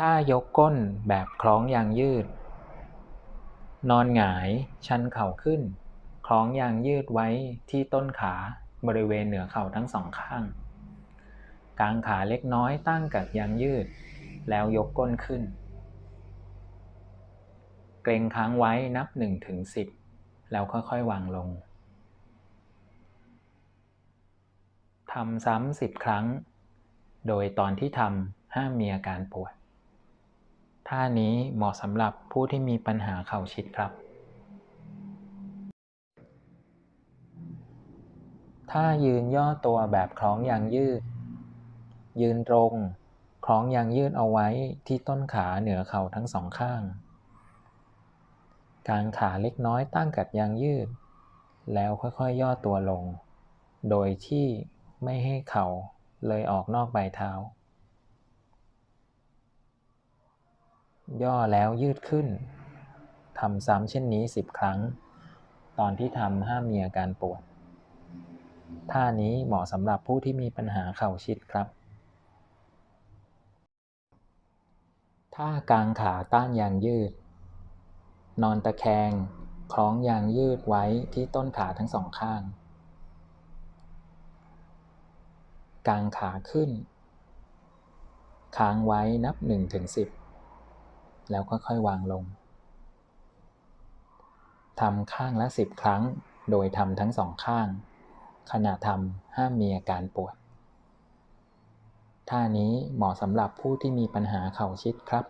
ท่ายกก้นแบบคล้องยางยืด นอนหงายชันเข่าขึ้น คล้องยางยืดไว้ที่ต้นขาบริเวณเหนือเข่าทั้งสองข้าง กางขาเล็กน้อยตั้งกับยางยืด แล้วยกก้นขึ้น เกรงค้างไว้นับหนึ่งถึงสิบแล้วค่อยๆ วางลงทำซ้ำสิบครั้ง โดยตอนที่ทำห้ามมีอาการปวด ท่านี้เหมาะสำหรับผู้ที่มีปัญหาเข่าชิดครับถ้ายืนย่อตัวแบบคล้องยางยืด ยืนตรง คล้องยางยืดเอาไว้ที่ต้นขาเหนือเข่าทั้งสองข้าง กางขาเล็กน้อยตั้งกับยางยืด แล้วค่อยๆย่อตัวลง โดยที่ไม่ให้เข่าเลยออกนอกปลายเท้า ย่อแล้วยืดขึ้นทำซ้ำเช่นนี้สิบครั้ง ตอนที่ทำห้ามมีอาการปวด ท่านี้เหมาะสำหรับผู้ที่มีปัญหาเข่าชิดครับ ท่ากางขาต้านยางยืด นอนตะแคง คล้องยางยืดไว้ที่ต้นขาทั้งสองข้าง กางขาขึ้น ค้างไว้นับหนึ่งถึงสิบ แล้วค่อยๆวางลงทำข้างละสิบครั้ง โดยทำทั้งสองข้าง ขณะทำห้ามมีอาการปวดท่านี้เหมาะสำหรับผู้ที่มีปัญหาเข่าชิดครับ